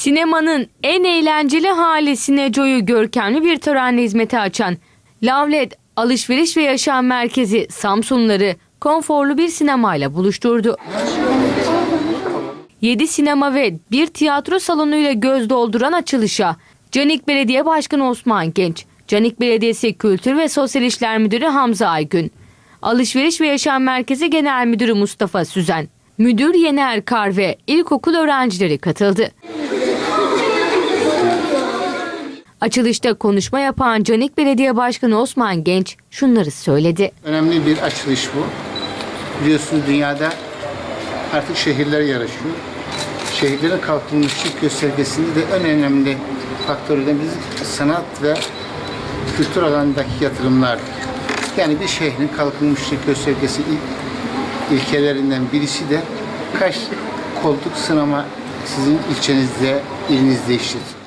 Sinemanın en eğlenceli hali Sineco'yu görkemli bir törenle hizmete açan Lavlet Alışveriş ve Yaşam Merkezi Samsunları konforlu bir sinemayla buluşturdu. 7 sinema ve bir tiyatro salonuyla göz dolduran açılışa Canik Belediye Başkanı Osman Genç, Canik Belediyesi Kültür ve Sosyal İşler Müdürü Hamza Aygün, Alışveriş ve Yaşam Merkezi Genel Müdürü Mustafa Süzen, Müdür Yener Kar ve ilkokul öğrencileri katıldı. Açılışta konuşma yapan Canik Belediye Başkanı Osman Genç şunları söyledi. Önemli bir açılış bu. Biliyorsunuz dünyada artık şehirler yarışıyor. Şehirlerin kalkınmışlık göstergesinde de en önemli faktörlerden biz sanat ve kültür alanındaki yatırımlardır. Yani bir şehrin kalkınmışlık göstergesi il- ilkelerinden birisi de kaç koltuk sinema sizin ilçenizde, ilinizde işletilir.